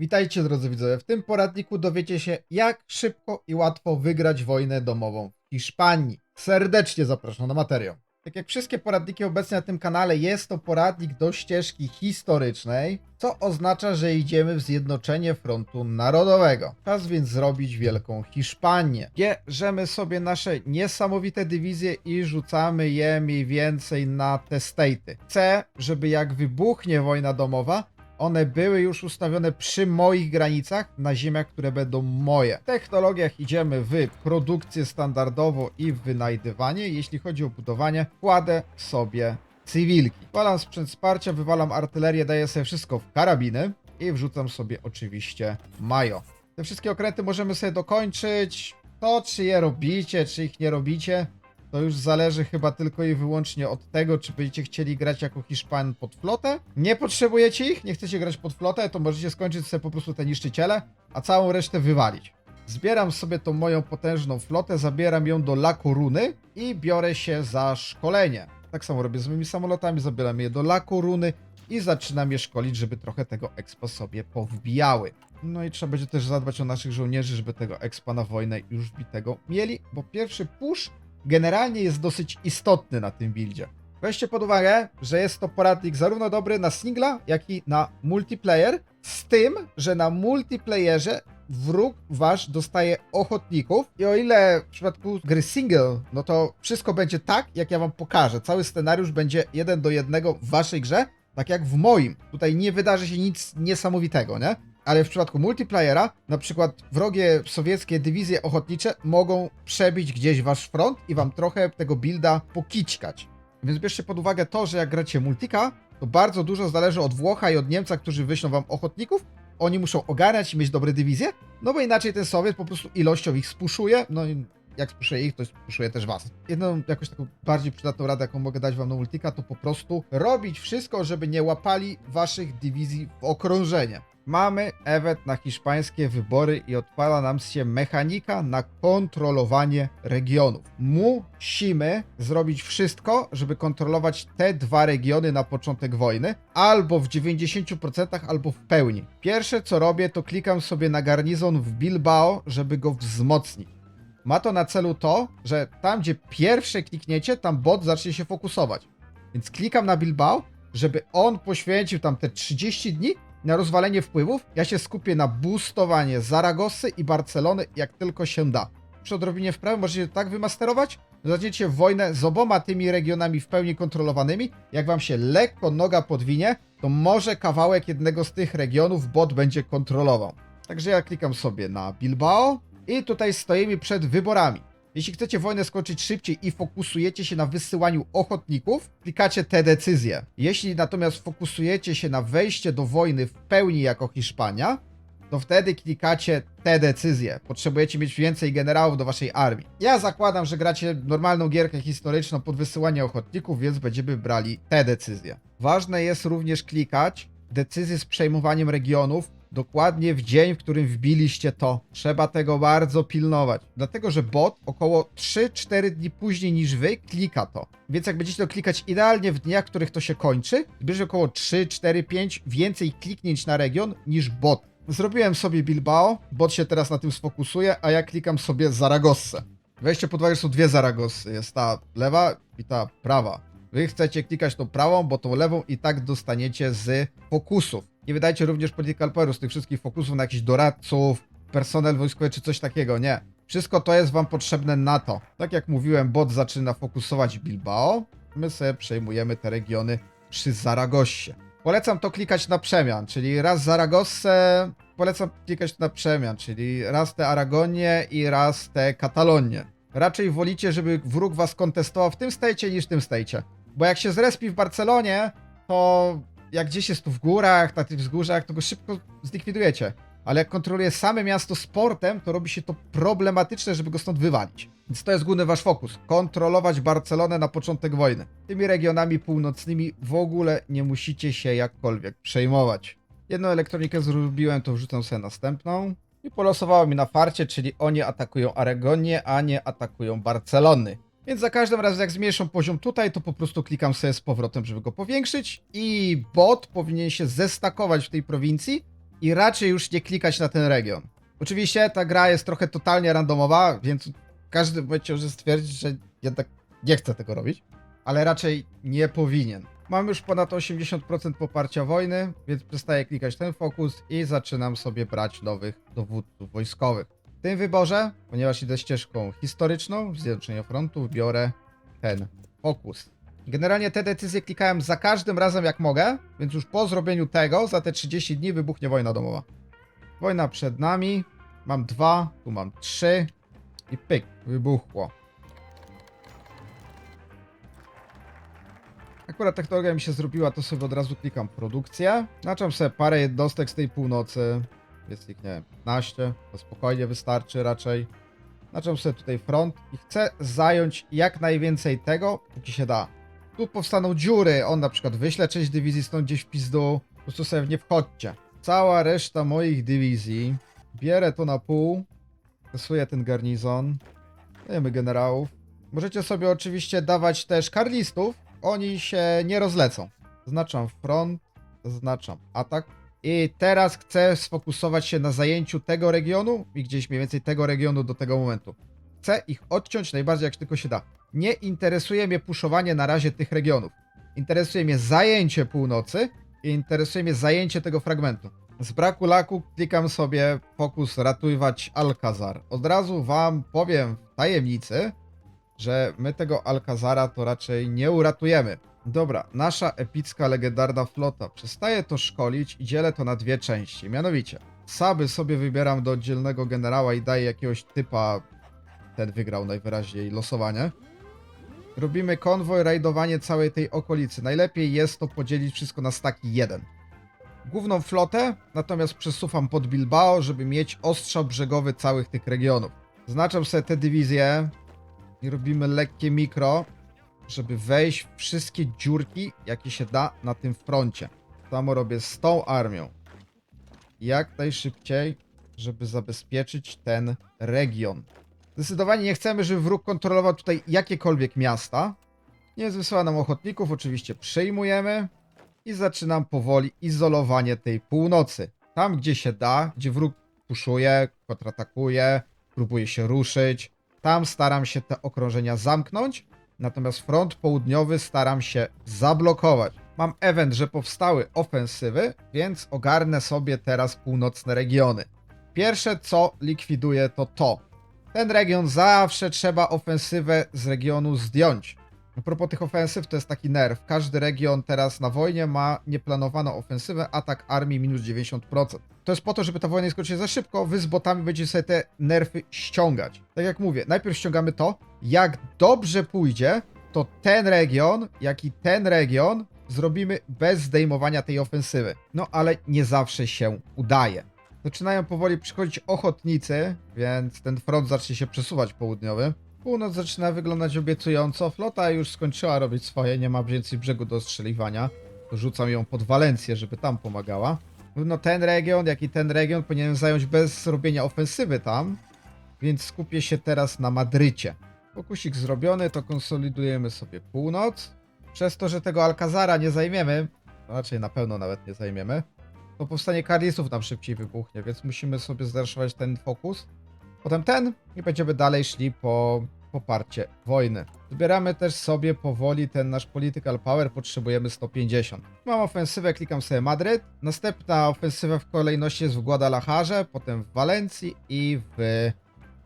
Witajcie drodzy widzowie. W tym poradniku dowiecie się, jak szybko i łatwo wygrać wojnę domową w Hiszpanii. Serdecznie zapraszam na materiał. Tak jak wszystkie poradniki obecnie na tym kanale, jest to poradnik do ścieżki historycznej, co oznacza, że idziemy w zjednoczenie frontu narodowego. Czas więc zrobić wielką Hiszpanię. Bierzemy sobie nasze niesamowite dywizje i rzucamy je mniej więcej na te state'y. Chcę, żeby jak wybuchnie wojna domowa, one były już ustawione przy moich granicach na ziemiach, które będą moje. W technologiach idziemy w produkcję standardowo i w wynajdywanie. Jeśli chodzi o budowanie, kładę sobie cywilki. Walam sprzęt wsparcia, wywalam artylerię, daję sobie wszystko w karabiny i wrzucam sobie oczywiście majo. Te wszystkie okręty możemy sobie dokończyć. To, czy je robicie, czy ich nie robicie, to już zależy chyba tylko i wyłącznie od tego, czy będziecie chcieli grać jako Hiszpan pod flotę. Nie potrzebujecie ich, nie chcecie grać pod flotę, to możecie skończyć sobie po prostu te niszczyciele, a całą resztę wywalić. Zbieram sobie tą moją potężną flotę, zabieram ją do La Coruny i biorę się za szkolenie. Tak samo robię z moimi samolotami, zabieram je do La Coruny i zaczynam je szkolić, żeby trochę tego expa sobie powbijały. No i trzeba będzie też zadbać o naszych żołnierzy, żeby tego expa na wojnę już wbitego mieli, bo pierwszy push generalnie jest dosyć istotny na tym buildzie. Weźcie pod uwagę, że jest to poradnik zarówno dobry na singla, jak i na multiplayer, z tym, że na multiplayerze wróg wasz dostaje ochotników i o ile w przypadku gry single, no to wszystko będzie tak, jak ja wam pokażę. Cały scenariusz będzie jeden do jednego w waszej grze, tak jak w moim. Tutaj nie wydarzy się nic niesamowitego, nie? Ale w przypadku multiplayera, na przykład wrogie sowieckie dywizje ochotnicze mogą przebić gdzieś wasz front i wam trochę tego builda pokićkać. Więc bierzcie pod uwagę to, że jak gracie multika, to bardzo dużo zależy od Włocha i od Niemca, którzy wyślą wam ochotników. Oni muszą ogarniać i mieć dobre dywizje, no bo inaczej ten Sowiet po prostu ilością ich spuszuje, no i jak spuszuje ich, to spuszuje też was. Jedną jakoś taką bardziej przydatną radę, jaką mogę dać wam na multika, to po prostu robić wszystko, żeby nie łapali waszych dywizji w okrążenie. Mamy ewet na hiszpańskie wybory i odpala nam się mechanika na kontrolowanie regionów. Musimy zrobić wszystko, żeby kontrolować te dwa regiony na początek wojny, albo w 90%, albo w pełni. Pierwsze co robię, to klikam sobie na garnizon w Bilbao, żeby go wzmocnić. Ma to na celu to, że tam, gdzie pierwsze klikniecie, tam bot zacznie się fokusować. Więc klikam na Bilbao, żeby on poświęcił tam te 30 dni na rozwalenie wpływów. Ja się skupię na boostowanie Zaragosy i Barcelony, jak tylko się da. Przy odrobinie wprawy możecie tak wymasterować, zaczniecie wojnę z oboma tymi regionami w pełni kontrolowanymi. Jak wam się lekko noga podwinie, to może kawałek jednego z tych regionów bot będzie kontrolował. Także ja klikam sobie na Bilbao i tutaj stoimy przed wyborami. Jeśli chcecie wojnę skończyć szybciej i fokusujecie się na wysyłaniu ochotników, klikacie te decyzje. Jeśli natomiast fokusujecie się na wejście do wojny w pełni jako Hiszpania, to wtedy klikacie te decyzje. Potrzebujecie mieć więcej generałów do waszej armii. Ja zakładam, że gracie normalną gierkę historyczną pod wysyłanie ochotników, więc będziemy brali te decyzje. Ważne jest również klikać decyzje z przejmowaniem regionów dokładnie w dzień, w którym wbiliście to. Trzeba tego bardzo pilnować. Dlatego, że bot około 3-4 dni później niż wy klika to. Więc jak będziecie to klikać idealnie w dniach, w których to się kończy, bierze około 3, 4, 5 więcej kliknięć na region niż bot. Zrobiłem sobie Bilbao, bot się teraz na tym sfokusuje, a ja klikam sobie Zaragossę. Weźcie pod uwagę, że są dwie Zaragossy. Jest ta lewa i ta prawa. Wy chcecie klikać tą prawą, bo tą lewą i tak dostaniecie z fokusów. Nie wydajcie również z tych wszystkich fokusów na jakichś doradców, personel wojskowy czy coś takiego, nie. Wszystko to jest wam potrzebne na to. Tak jak mówiłem, bot zaczyna fokusować Bilbao. My sobie przejmujemy te regiony przy Zaragossie. Polecam to klikać na przemian, czyli raz Zaragossę, polecam klikać na przemian, czyli raz te Aragonie i raz te Katalonie. Raczej wolicie, żeby wróg was kontestował w tym stejcie niż w tym stejcie. Bo jak się zrespi w Barcelonie, to jak gdzieś jest tu w górach, na tych wzgórzach, to go szybko zlikwidujecie. Ale jak kontroluje same miasto sportem, to robi się to problematyczne, żeby go stąd wywalić. Więc to jest główny wasz fokus. Kontrolować Barcelonę na początek wojny. Tymi regionami północnymi w ogóle nie musicie się jakkolwiek przejmować. Jedną elektronikę zrobiłem, to wrzucam sobie następną. I polosowało mi na farcie, czyli oni atakują Aragonię, a nie atakują Barcelony. Więc za każdym razem jak zmniejszą poziom tutaj, to po prostu klikam sobie z powrotem, żeby go powiększyć i bot powinien się zestakować w tej prowincji i raczej już nie klikać na ten region. Oczywiście ta gra jest trochę totalnie randomowa, więc każdy może stwierdzić, że jednak nie chce tego robić, ale raczej nie powinien. Mam już ponad 80% poparcia wojny, więc przestaję klikać ten fokus i zaczynam sobie brać nowych dowódców wojskowych. W tym wyborze, ponieważ idę ścieżką historyczną, zjednoczenia frontu, biorę ten fokus. Generalnie te decyzje klikałem za każdym razem jak mogę, więc już po zrobieniu tego, za te 30 dni wybuchnie wojna domowa. Wojna przed nami, mam dwa, tu mam trzy i pyk, wybuchło. Akurat technologia mi się zrobiła, to sobie od razu klikam produkcję. Znaczam sobie parę jednostek z tej północy. Jest ich, nie wiem, 15. To spokojnie wystarczy raczej. Znaczam sobie tutaj front i chcę zająć jak najwięcej tego, póki się da. Tu powstaną dziury, on na przykład wyśle część dywizji stąd gdzieś w pizdu. Po prostu sobie w nie wchodźcie. Cała reszta moich dywizji. Bierę to na pół. Kasuję ten garnizon. Dajemy generałów. Możecie sobie oczywiście dawać też karlistów. Oni się nie rozlecą. Zaznaczam front, zaznaczam atak. I teraz chcę sfokusować się na zajęciu tego regionu i gdzieś mniej więcej tego regionu do tego momentu. Chcę ich odciąć najbardziej jak tylko się da. Nie interesuje mnie puszowanie na razie tych regionów. Interesuje mnie zajęcie północy i interesuje mnie zajęcie tego fragmentu. Z braku laku klikam sobie fokus ratować Alcazar. Od razu wam powiem w tajemnicy, że my tego Alcazara to raczej nie uratujemy. Dobra, nasza epicka, legendarna flota. Przestaję to szkolić i dzielę to na dwie części. Mianowicie, Saby sobie wybieram do oddzielnego generała i daję jakiegoś typa. Ten wygrał najwyraźniej losowanie. Robimy konwoj, rajdowanie całej tej okolicy. Najlepiej jest to podzielić wszystko na staki jeden. Główną flotę natomiast przesuwam pod Bilbao, żeby mieć ostrzał brzegowy całych tych regionów. Znaczam sobie te dywizje i robimy lekkie mikro, żeby wejść w wszystkie dziurki, jakie się da na tym froncie. Samo robię z tą armią. Jak najszybciej, żeby zabezpieczyć ten region. Zdecydowanie nie chcemy, żeby wróg kontrolował tutaj jakiekolwiek miasta. Nie wysyła nam ochotników, oczywiście przyjmujemy i zaczynam powoli izolowanie tej północy. Tam, gdzie się da, gdzie wróg puszuje, kontratakuje, próbuje się ruszyć, tam staram się te okrążenia zamknąć, natomiast front południowy staram się zablokować. Mam event, że powstały ofensywy, więc ogarnę sobie teraz północne regiony. Pierwsze co likwiduję to to. Ten region zawsze trzeba ofensywę z regionu zdjąć. A propos tych ofensyw, to jest taki nerw. Każdy region teraz na wojnie ma nieplanowaną ofensywę, atak armii minus 90%. To jest po to, żeby ta wojna nie skończyła za szybko, wy z botami będziecie sobie te nerfy ściągać. Tak jak mówię, najpierw ściągamy to, jak dobrze pójdzie, to ten region, jak i ten region zrobimy bez zdejmowania tej ofensywy. No ale nie zawsze się udaje. Zaczynają powoli przychodzić ochotnicy, więc ten front zacznie się przesuwać południowy. Północ zaczyna wyglądać obiecująco. Flota już skończyła robić swoje, nie ma więcej brzegu do ostrzeliwania. Rzucam ją pod Walencję, żeby tam pomagała. No ten region, jak i ten region powinien zająć bez robienia ofensywy tam, więc skupię się teraz na Madrycie. Pokusik zrobiony, to konsolidujemy sobie północ. Przez to, że tego Alcazara nie zajmiemy, raczej na pewno nawet nie zajmiemy, to powstanie Karlistów nam szybciej wybuchnie, więc musimy sobie zreszować ten fokus. Potem ten i będziemy dalej szli po poparcie wojny. Zbieramy też sobie powoli ten nasz political power, potrzebujemy 150. Mam ofensywę, klikam sobie Madryt. Następna ofensywa w kolejności jest w Guadalajarze, potem w Walencji i w,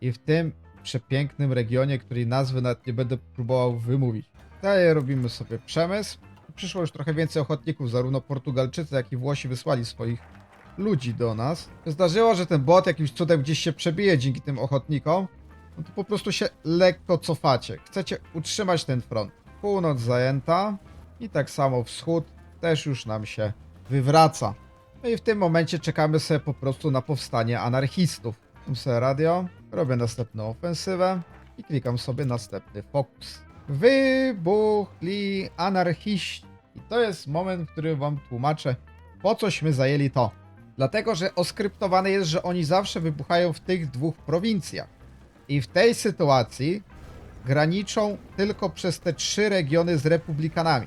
i w tym przepięknym regionie, której nazwy nawet nie będę próbował wymówić. Dalej robimy sobie przemysł. Przyszło już trochę więcej ochotników, zarówno Portugalczycy, jak i Włosi wysłali swoich ludzi do nas. Zdarzyło, że ten bot jakimś cudem gdzieś się przebije dzięki tym ochotnikom. No to po prostu się lekko cofacie. Chcecie utrzymać ten front. Północ zajęta i tak samo wschód też już nam się wywraca. No i w tym momencie czekamy sobie po prostu na powstanie anarchistów. Mam sobie radio, robię następną ofensywę i klikam sobie następny fokus. Wybuchli anarchiści. I to jest moment, w którym wam tłumaczę, po cośmy zajęli to. Dlatego, że oskryptowane jest, że oni zawsze wybuchają w tych dwóch prowincjach. I w tej sytuacji graniczą tylko przez te trzy regiony z republikanami.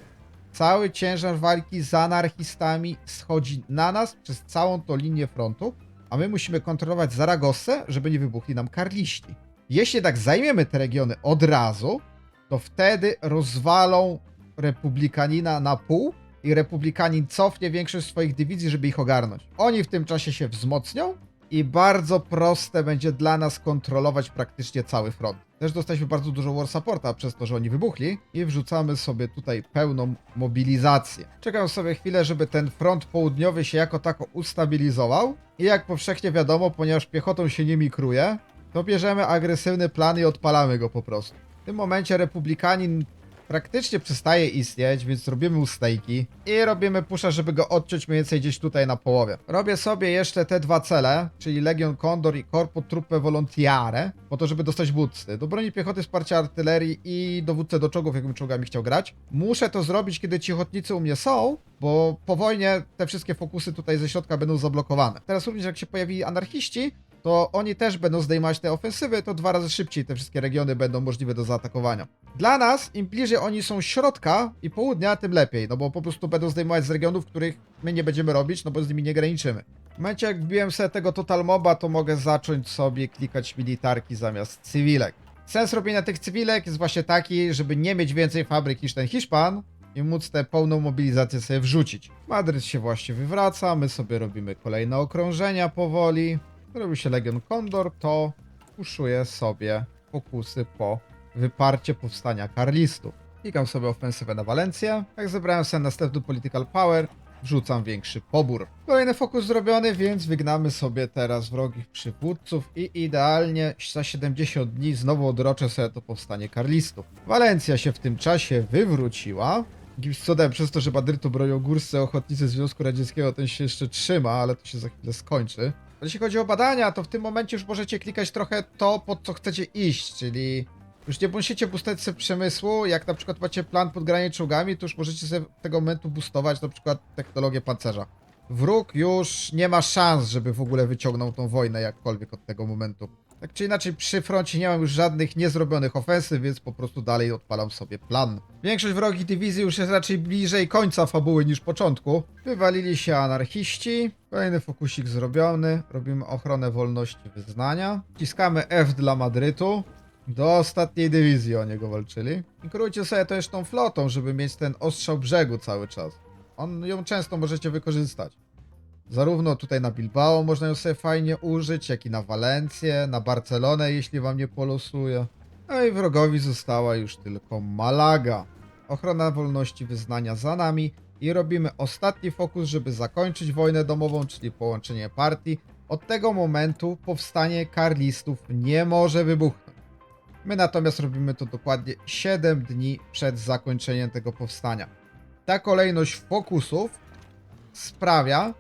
cały ciężar walki z anarchistami schodzi na nas przez całą tą linię frontu, a my musimy kontrolować Zaragossę, żeby nie wybuchli nam karliści. Jeśli tak zajmiemy te regiony od razu, to wtedy rozwalą Republikanina na pół i Republikanin cofnie większość swoich dywizji, żeby ich ogarnąć. Oni w tym czasie się wzmocnią i bardzo proste będzie dla nas kontrolować praktycznie cały front. Też dostaliśmy bardzo dużo war supporta przez to, że oni wybuchli i wrzucamy sobie tutaj pełną mobilizację. Czekam sobie chwilę, żeby ten front południowy się jako tako ustabilizował i jak powszechnie wiadomo, ponieważ piechotą się nie mikruje, to bierzemy agresywny plan i odpalamy go po prostu. W tym momencie Republikanin praktycznie przestaje istnieć, więc robimy ustejki i robimy pusza, żeby go odciąć mniej więcej gdzieś tutaj na połowie. Robię sobie jeszcze te dwa cele, czyli Legion Condor i Corpo Truppe Volontiare, po to, żeby dostać butsy. Do broni piechoty, wsparcia artylerii i dowódcę do czołgów, jakbym czołgami chciał grać. Muszę to zrobić, kiedy ci ochotnicy u mnie są, bo po wojnie te wszystkie fokusy tutaj ze środka będą zablokowane. Teraz również jak się pojawili anarchiści, to oni też będą zdejmować te ofensywy, to dwa razy szybciej te wszystkie regiony będą możliwe do zaatakowania. Dla nas, im bliżej oni są środka i południa, tym lepiej, no bo po prostu będą zdejmować z regionów, których my nie będziemy robić, no bo z nimi nie graniczymy. W momencie jak wbiłem sobie tego Total Moba, to mogę zacząć sobie klikać militarki zamiast cywilek. Sens robienia tych cywilek jest właśnie taki, żeby nie mieć więcej fabryk niż ten Hiszpan i móc tę pełną mobilizację sobie wrzucić. Madryt się właśnie wywraca, my sobie robimy kolejne okrążenia powoli. Robi się Legion Condor, to puszuje sobie fokusy po wyparcie powstania karlistów. Klikam sobie ofensywę na Walencję. Jak zebrałem sobie następny Political Power, wrzucam większy pobór. Kolejny fokus zrobiony, więc wygnamy sobie teraz wrogich przywódców i idealnie za 70 dni znowu odroczę sobie to powstanie karlistów. Walencja się w tym czasie wywróciła. Cudem przez to, że Madrytu bronią górscy ochotnicy Związku Radzieckiego, ten się jeszcze trzyma, ale to się za chwilę skończy. Jeśli chodzi o badania, to w tym momencie już możecie klikać trochę to, pod co chcecie iść, czyli już nie boostować sobie przemysłu, jak na przykład macie plan podgranie czołgami, to już możecie sobie tego momentu boostować na przykład technologię pancerza. Wróg już nie ma szans, żeby w ogóle wyciągnął tą wojnę jakkolwiek od tego momentu. Tak czy inaczej, przy froncie nie mam już żadnych niezrobionych ofensyw, więc po prostu dalej odpalam sobie plan. Większość wrogich dywizji już jest raczej bliżej końca fabuły niż początku. Wywalili się anarchiści. Kolejny fokusik zrobiony. Robimy ochronę wolności wyznania. Wciskamy F dla Madrytu. Do ostatniej dywizji o niego walczyli. Kierujcie sobie też tą flotą, żeby mieć ten ostrzał brzegu cały czas. On ją często możecie wykorzystać. Zarówno tutaj na Bilbao można ją sobie fajnie użyć, jak i na Walencję, na Barcelonę, jeśli wam nie polosuje. No i wrogowi została już tylko Malaga. Ochrona wolności wyznania za nami i robimy ostatni fokus, żeby zakończyć wojnę domową, czyli połączenie partii. Od tego momentu powstanie karlistów nie może wybuchnąć. My natomiast robimy to dokładnie 7 dni przed zakończeniem tego powstania. Ta kolejność fokusów sprawia,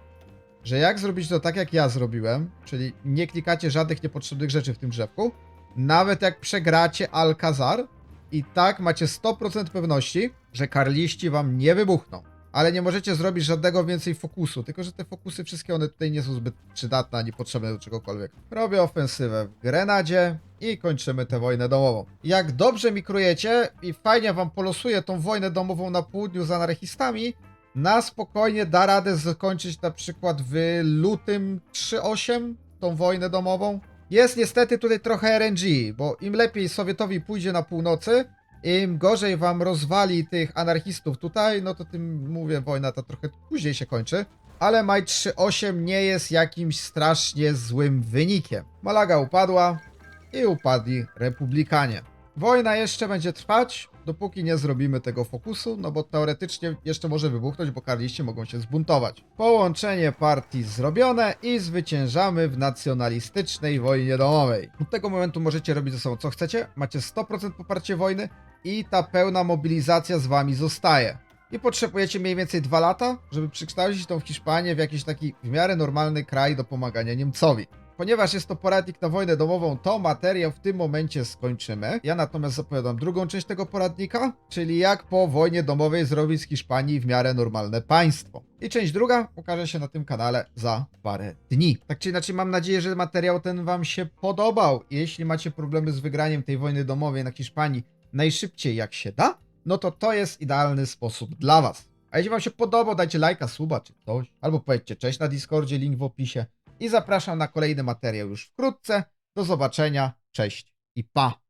że jak zrobić to tak, jak ja zrobiłem, czyli nie klikacie żadnych niepotrzebnych rzeczy w tym drzewku, nawet jak przegracie Alcazar, i tak macie 100% pewności, że karliści wam nie wybuchną. Ale nie możecie zrobić żadnego więcej fokusu, tylko że te fokusy wszystkie one tutaj nie są zbyt przydatne ani potrzebne do czegokolwiek. Robię ofensywę w Grenadzie i kończymy tę wojnę domową. Jak dobrze mikrujecie i fajnie wam polosuje tą wojnę domową na południu z anarchistami, na spokojnie da radę zakończyć na przykład w lutym 3.8 tą wojnę domową. Jest niestety tutaj trochę RNG, bo im lepiej Sowietowi pójdzie na północy, im gorzej wam rozwali tych anarchistów tutaj, no to tym mówię, wojna ta trochę później się kończy. Ale Maj 3.8 nie jest jakimś strasznie złym wynikiem. Malaga upadła i upadli republikanie. Wojna jeszcze będzie trwać, dopóki nie zrobimy tego fokusu, no bo teoretycznie jeszcze może wybuchnąć, bo karliści mogą się zbuntować. Połączenie partii zrobione i zwyciężamy w nacjonalistycznej wojnie domowej. Od tego momentu możecie robić ze sobą co chcecie, macie 100% poparcie wojny i ta pełna mobilizacja z wami zostaje. I potrzebujecie mniej więcej dwa lata, żeby przekształcić tą Hiszpanię w jakiś taki w miarę normalny kraj do pomagania Niemcowi. Ponieważ jest to poradnik na wojnę domową, to materiał w tym momencie skończymy. Ja natomiast zapowiadam drugą część tego poradnika, czyli jak po wojnie domowej zrobić z Hiszpanii w miarę normalne państwo. I część druga ukaże się na tym kanale za parę dni. Tak czy inaczej mam nadzieję, że materiał ten wam się podobał. Jeśli macie problemy z wygraniem tej wojny domowej na Hiszpanii najszybciej jak się da, no to to jest idealny sposób dla was. A jeśli wam się podobał, dajcie lajka, suba czy coś. Albo powiedzcie cześć na Discordzie, link w opisie i zapraszam na kolejny materiał już wkrótce. Do zobaczenia, cześć i pa!